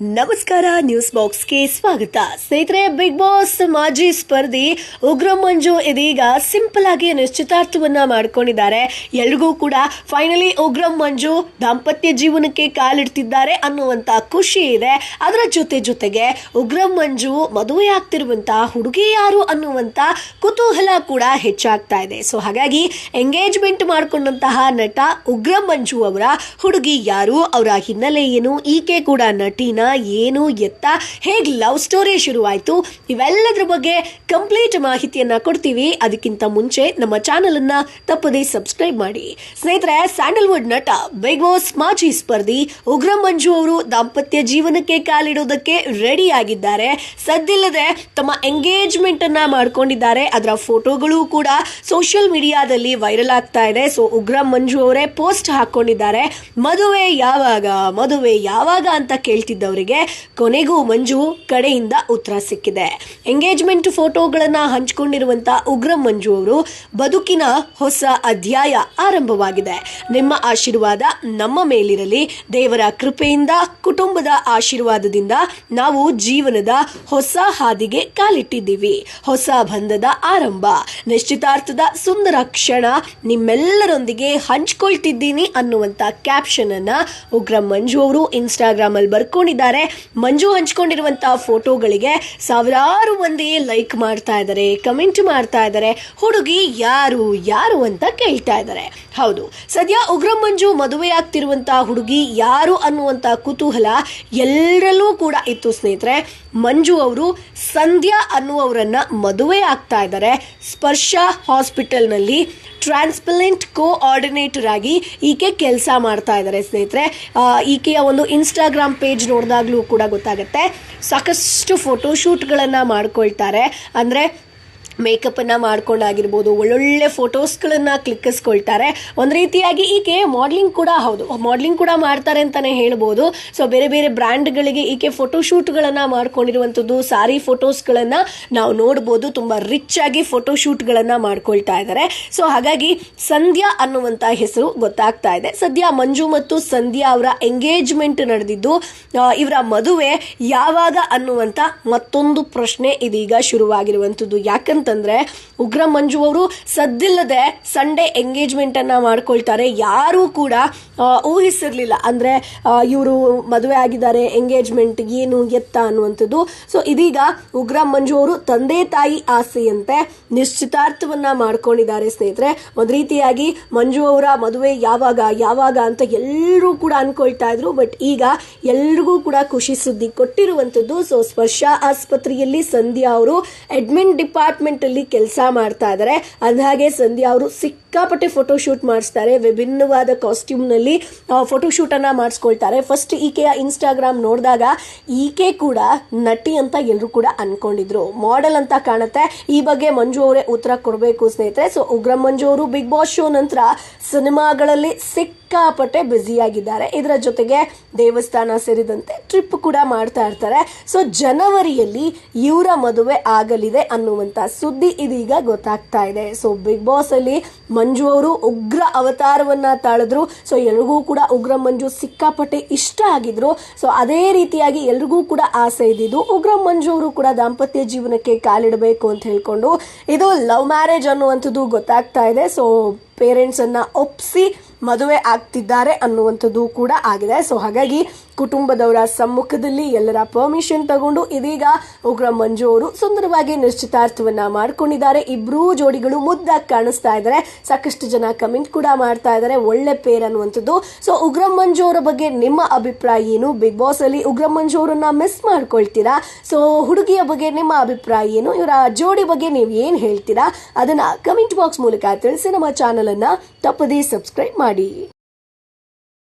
ನಮಸ್ಕಾರ, ನ್ಯೂಸ್ ಬಾಕ್ಸ್ಗೆ ಸ್ವಾಗತ. ಸ್ನೇಹಿತರೆ, ಬಿಗ್ ಬಾಸ್ ಮಾಜಿ ಸ್ಪರ್ಧಿ ಉಗ್ರ ಮಂಜು ಇದೀಗ ಸಿಂಪಲ್ ಆಗಿ ನಿಶ್ಚಿತಾರ್ಥವನ್ನ ಮಾಡ್ಕೊಂಡಿದ್ದಾರೆ. ಎಲ್ರಿಗೂ ಕೂಡ ಫೈನಲಿ ಉಗ್ರ ಮಂಜು ದಾಂಪತ್ಯ ಜೀವನಕ್ಕೆ ಕಾಲಿಡ್ತಿದ್ದಾರೆ ಅನ್ನುವಂತ ಖುಷಿ ಇದೆ. ಅದರ ಜೊತೆ ಜೊತೆಗೆ ಉಗ್ರ ಮಂಜು ಮದುವೆ ಆಗ್ತಿರುವಂತ ಹುಡುಗಿ ಯಾರು ಅನ್ನುವಂತ ಕುತೂಹಲ ಕೂಡ ಹೆಚ್ಚಾಗ್ತಾ ಇದೆ. ಸೊ ಹಾಗಾಗಿ ಎಂಗೇಜ್ಮೆಂಟ್ ಮಾಡಿಕೊಂಡಂತಹ ನಟ ಉಗ್ರ ಮಂಜು ಅವರ ಹುಡುಗಿ ಯಾರು, ಅವರ ಹಿನ್ನೆಲೆ ಏನು, ಈಕೆ ಕೂಡ ನಟಿನ ಏನು ಎತ್ತ? ಹೇಗೆ ಲವ್ ಸ್ಟೋರಿ ಶುರುವಾಯಿತು? ಇವೆಲ್ಲದರ ಬಗ್ಗೆ ಕಂಪ್ಲೀಟ್ ಮಾಹಿತಿಯನ್ನ ಕೊಡ್ತೀವಿ. ಅದಕ್ಕಿಂತ ಮುಂಚೆ ನಮ್ಮ ಚಾನೆಲ್ ಅನ್ನ ತಪ್ಪದೇ ಸಬ್ಸ್ಕ್ರೈಬ್ ಮಾಡಿ. ಸ್ನೇಹಿತರೆ ಸ್ಯಾಂಡಲ್ವುಡ್ ನಟ ಬಿಗ್ ಬಾಸ್ ಮಾಜಿ ಸ್ಪರ್ಧಿ ಉಗ್ರ ಮಂಜು ಅವರು ದಾಂಪತ್ಯ ಜೀವನಕ್ಕೆ ಕಾಲಿಡೋದಕ್ಕೆ ರೆಡಿ ಆಗಿದ್ದಾರೆ. ಸದ್ದಿಲ್ಲದೆ ತಮ್ಮ ಎಂಗೇಜ್ಮೆಂಟ್ ಅನ್ನ ಮಾಡ್ಕೊಂಡಿದ್ದಾರೆ. ಅದರ ಫೋಟೋಗಳು ಕೂಡ ಸೋಷಿಯಲ್ ಮೀಡಿಯಾದಲ್ಲಿ ವೈರಲ್ ಆಗ್ತಾ ಇದೆ. ಸೊ ಉಗ್ರ ಮಂಜು ಅವರೇ ಪೋಸ್ಟ್ ಹಾಕೊಂಡಿದ್ದಾರೆ. ಮದುವೆ ಯಾವಾಗ? ಮದುವೆ ಯಾವಾಗ ಅಂತ ಕೇಳ್ತಿದ್ದವರಿಗೆ ಕೊನೆಗೂ ಮಂಜು ಕಡೆಯಿಂದ ಉತ್ತರ ಸಿಕ್ಕಿದೆ. ಎಂಗೇಜ್ಮೆಂಟ್ ಫೋಟೋಗಳನ್ನ ಹಂಚಿಕೊಂಡಿರುವಂತ ಉಗ್ರ ಮಂಜು ಅವರು ಬದುಕಿನ ಹೊಸ ಅಧ್ಯಾಯ ಆರಂಭವಾಗಿದೆ. ನಿಮ್ಮ ಆಶೀರ್ವಾದ ನಮ್ಮ ಮೇಲಿರಲಿ. ದೇವರ ಕೃಪೆಯಿಂದ, ಕುಟುಂಬದ ಆಶೀರ್ವಾದದಿಂದ ನಾವು ಜೀವನದ ಹೊಸ ಹಾದಿಗೆ ಕಾಲಿಟ್ಟಿದ್ದೀವಿ. ಹೊಸ ಬಂಧದ ಆರಂಭ. ನಿಶ್ಚಿತಾರ್ಥದ ಸುಂದರ ಕ್ಷಣ ನಿಮ್ಮೆಲ್ಲರೊಂದಿಗೆ ಹಂಚ್ಕೊಳ್ತಿದ್ದೀನಿ ಅನ್ನುವಂತ ಕ್ಯಾಪ್ಷನ್ ಅನ್ನ ಉಗ್ರ ಮಂಜು ಅವರು ಇನ್ಸ್ಟಾಗ್ರಾಮ್ ಅಲ್ಲಿ ಬರ್ಕೊಂಡಿದ್ದಾರೆ. ಮಂಜು ಹಂಚ್ಕೊಂಡಿರುವಂತಹ ಫೋಟೋಗಳಿಗೆ ಸಾವಿರಾರು ಮಂದಿ ಲೈಕ್ ಮಾಡ್ತಾ ಇದ್ದಾರೆ ಕಮೆಂಟ್ ಮಾಡ್ತಾ ಇದ್ದಾರೆ. ಹುಡುಗಿ ಯಾರು ಯಾರು ಅಂತ ಕೇಳ್ತಾ ಇದ್ದಾರೆ. ಹೌದು, ಸದ್ಯ ಉಗ್ರ ಮಂಜು ಮದುವೆ ಆಗ್ತಿರುವಂತಹ ಹುಡುಗಿ ಯಾರು ಅನ್ನುವಂತ ಕುತೂಹಲ ಎಲ್ಲರಲ್ಲೂ ಕೂಡ ಇತ್ತು ಸ್ನೇಹಿತರೆ. ಮಂಜು ಅವರು ಸಂಧ್ಯಾ ಅನ್ನುವರನ್ನ ಮದುವೆ ಆಗ್ತಾ ಇದ್ದಾರೆ. ಸ್ಪರ್ಶ ಹಾಸ್ಪಿಟಲ್ನಲ್ಲಿ ಟ್ರಾನ್ಸ್ಪಲೆಂಟ್ ಕೋಆರ್ಡಿನೇಟರ್ ಆಗಿ ಈಕೆ ಕೆಲಸ ಮಾಡ್ತಾ ಇದ್ದಾರೆ ಸ್ನೇಹಿತರೆ. ಈಕೆಯ ಒಂದು ಇನ್ಸ್ಟಾಗ್ರಾಮ್ ಪೇಜ್ ನೋಡಿದಾಗಲೂ ಕೂಡ ಗೊತ್ತಾಗುತ್ತೆ. ಸಾಕಷ್ಟು ಫೋಟೋಶೂಟ್ಗಳನ್ನು ಮಾಡ್ಕೊಳ್ತಾರೆ. ಅಂದರೆ ಮೇಕಪ್ಪನ್ನು ಮಾಡ್ಕೊಂಡಾಗಿರ್ಬೋದು, ಒಳ್ಳೊಳ್ಳೆ ಫೋಟೋಸ್ಗಳನ್ನು ಕ್ಲಿಕ್ಕಿಸ್ಕೊಳ್ತಾರೆ. ಒಂದು ರೀತಿಯಾಗಿ ಈಕೆ ಮಾಡ್ಲಿಂಗ್ ಕೂಡ ಹೌದು. ಮಾಡ್ಲಿಂಗ್ ಕೂಡ ಮಾಡ್ತಾರೆ ಅಂತಲೇ ಹೇಳ್ಬೋದು. ಸೊ ಬೇರೆ ಬೇರೆ ಬ್ರ್ಯಾಂಡ್ಗಳಿಗೆ ಈಕೆ ಫೋಟೋಶೂಟ್ಗಳನ್ನು ಮಾಡ್ಕೊಂಡಿರುವಂಥದ್ದು, ಸಾರಿ ಫೋಟೋಸ್ಗಳನ್ನು ನಾವು ನೋಡ್ಬೋದು. ತುಂಬ ರಿಚ್ ಆಗಿ ಫೋಟೋಶೂಟ್ಗಳನ್ನು ಮಾಡ್ಕೊಳ್ತಾ ಇದ್ದಾರೆ ಸೊ ಹಾಗಾಗಿ ಸಂಧ್ಯಾ ಅನ್ನುವಂಥ ಹೆಸರು ಗೊತ್ತಾಗ್ತಾ ಇದೆ. ಸದ್ಯ ಮಂಜು ಮತ್ತು ಸಂಧ್ಯಾ ಅವರ ಎಂಗೇಜ್ಮೆಂಟ್ ನಡೆದಿದ್ದು ಇವರ ಮದುವೆ ಯಾವಾಗ ಅನ್ನುವಂಥ ಮತ್ತೊಂದು ಪ್ರಶ್ನೆ ಇದೀಗ ಶುರುವಾಗಿರುವಂಥದ್ದು. ಯಾಕಂತಂದ್ರೆ ಉಗ್ರ ಮಂಜು ಅವರು ಸದ್ದಿಲ್ಲದೆ ಸಂಡೇ ಎಂಗೇಜ್ಮೆಂಟ್ ಅನ್ನ ಮಾಡ್ಕೊಳ್ತಾರೆ. ಯಾರೂ ಕೂಡ ಊಹಿಸಿರ್ಲಿಲ್ಲ. ಅಂದ್ರೆ ಇವರು ಮದುವೆ ಆಗಿದ್ದಾರೆ ಎಂಗೇಜ್ಮೆಂಟ್ ಏನು ಎತ್ತ ಅನ್ನುವಂಥದ್ದು. ಸೊ ಇದೀಗ ಉಗ್ರ ಮಂಜು ಅವರು ತಂದೆ ತಾಯಿ ಆಸೆಯಂತೆ ನಿಶ್ಚಿತಾರ್ಥವನ್ನ ಮಾಡ್ಕೊಂಡಿದ್ದಾರೆ ಸ್ನೇಹಿತರೆ. ಒಂದು ರೀತಿಯಾಗಿ ಮಂಜು ಅವರ ಮದುವೆ ಯಾವಾಗ ಯಾವಾಗ ಅಂತ ಎಲ್ಲರೂ ಕೂಡ ಅನ್ಕೊಳ್ತಾ ಇದ್ರು. ಬಟ್ ಈಗ ಎಲ್ರಿಗೂ ಕೂಡ ಖುಷಿ ಸುದ್ದಿ ಕೊಟ್ಟಿರುವಂಥದ್ದು. ಸೊ ಸ್ಪರ್ಶ ಆಸ್ಪತ್ರೆಯಲ್ಲಿ ಸಂಧ್ಯಾ ಅವರು ಅಡ್ಮಿನ್ ಡಿಪಾರ್ಟ್ಮೆಂಟ್ ಅಲ್ಲಿ ಕೆಲಸ ಮಾಡ್ತಾ ಇದ್ದಾರೆ ಅಂದಹಾಗೆ ಸಂಧ್ಯಾ ಅವರು ಸಿಕ್ಕಾಪಟ್ಟೆ ಫೋಟೋಶೂಟ್ ಮಾಡಿಸ್ತಾರೆ. ವಿಭಿನ್ನವಾದ ಕಾಸ್ಟ್ಯೂಮ್ನಲ್ಲಿ ಫೋಟೋಶೂಟ್ ಅನ್ನ ಮಾಡಿಸ್ಕೊಳ್ತಾರೆ. ಫಸ್ಟ್ ಈಕೆಯ ಇನ್ಸ್ಟಾಗ್ರಾಮ್ ನೋಡಿದಾಗ ಈಕೆ ಕೂಡ ನಟಿ ಅಂತ ಎಲ್ಲರೂ ಕೂಡ ಅನ್ಕೊಂಡಿದ್ರು. ಮಾಡೆಲ್ ಅಂತ ಕಾಣುತ್ತೆ. ಈ ಬಗ್ಗೆ ಮಂಜು ಅವರೇ ಉತ್ತರ ಕೊಡಬೇಕು ಸ್ನೇಹಿತರೆ. ಸೊ ಉಗ್ರ ಮಂಜು ಅವರು ಬಿಗ್ ಬಾಸ್ ಶೋ ನಂತರ ಸಿನಿಮಾಗಳಲ್ಲಿ ಸಿಕ್ಕಾಪಟ್ಟೆ ಬ್ಯುಸಿಯಾಗಿದ್ದಾರೆ. ಇದರ ಜೊತೆಗೆ ದೇವಸ್ಥಾನ ಸೇರಿದಂತೆ ಟ್ರಿಪ್ ಕೂಡ ಮಾಡ್ತಾ ಇರ್ತಾರೆ. ಸೊ ಜನವರಿಯಲ್ಲಿ ಇವರ ಮದುವೆ ಆಗಲಿದೆ ಅನ್ನುವಂತ ಸುದ್ದಿ ಇದೀಗ ಗೊತ್ತಾಗ್ತಾ ಇದೆ. ಸೊ ಬಿಗ್ ಬಾಸ್ ಅಲ್ಲಿ ಮಂಜು ಅವರು ಉಗ್ರ ಅವತಾರವನ್ನ ತಾಳಿದ್ರು. ಸೊ ಎಲ್ರಿಗೂ ಕೂಡ ಉಗ್ರ ಮಂಜು ಸಿಕ್ಕಾಪಟ್ಟೆ ಇಷ್ಟ ಆಗಿದ್ರು. ಸೊ ಅದೇ ರೀತಿಯಾಗಿ ಎಲ್ರಿಗೂ ಕೂಡ ಆಸೆ ಇದ್ದಿದ್ದು ಉಗ್ರ ಮಂಜು ಅವರು ಕೂಡ ದಾಂಪತ್ಯ ಜೀವನಕ್ಕೆ ಕಾಲಿಡಬೇಕು ಅಂತ ಹೇಳ್ಕೊಂಡು ಇದು ಲವ್ ಮ್ಯಾರೇಜ್ ಅನ್ನುವಂಥದ್ದು ಗೊತ್ತಾಗ್ತಾ ಇದೆ. ಸೊ ಪೇರೆಂಟ್ಸನ್ನು ಒಪ್ಪಿಸಿ ಮದುವೆ ಆಗ್ತಿದ್ದಾರೆ ಅನ್ನುವಂಥದ್ದು ಕೂಡ ಆಗಿದೆ. ಸೊ ಹಾಗಾಗಿ ಕುಟುಂಬದವರ ಸಮ್ಮುಖದಲ್ಲಿ ಎಲ್ಲರ ಪರ್ಮಿಷನ್ ತಗೊಂಡು ಇದೀಗ ಉಗ್ರ ಮಂಜು ಅವರು ಸುಂದರವಾಗಿ ನಿಶ್ಚಿತಾರ್ಥವನ್ನ ಮಾಡ್ಕೊಂಡಿದ್ದಾರೆ. ಇಬ್ರೂ ಜೋಡಿಗಳು ಮುದ್ದಾಗಿ ಕಾಣಿಸ್ತಾ ಇದ್ದಾರೆ. ಸಾಕಷ್ಟು ಜನ ಕಮೆಂಟ್ ಕೂಡ ಮಾಡ್ತಾ ಇದ್ದಾರೆ. ಒಳ್ಳೆ ಪೇರ್ ಅನ್ನುವಂಥದ್ದು. ಸೊ ಉಗ್ರ ಮಂಜು ಅವರ ಬಗ್ಗೆ ನಿಮ್ಮ ಅಭಿಪ್ರಾಯ ಏನು? ಬಿಗ್ ಬಾಸ್ ಅಲ್ಲಿ ಉಗ್ರ ಮಂಜು ಅವರನ್ನ ಮಿಸ್ ಮಾಡ್ಕೊಳ್ತೀರಾ? ಸೊ ಹುಡುಗಿಯ ಬಗ್ಗೆ ನಿಮ್ಮ ಅಭಿಪ್ರಾಯ ಏನು? ಇವರ ಜೋಡಿ ಬಗ್ಗೆ ನೀವು ಏನು ಹೇಳ್ತೀರಾ? ಅದನ್ನ ಕಮೆಂಟ್ ಬಾಕ್ಸ್ ಮೂಲಕ ತಿಳಿಸಿ ನಮ್ಮ ಚಾನಲ್ ಅನ್ನ ತಪ್ಪದೇ ಸಬ್ಸ್ಕ್ರೈಬ್ ಮಾಡಿ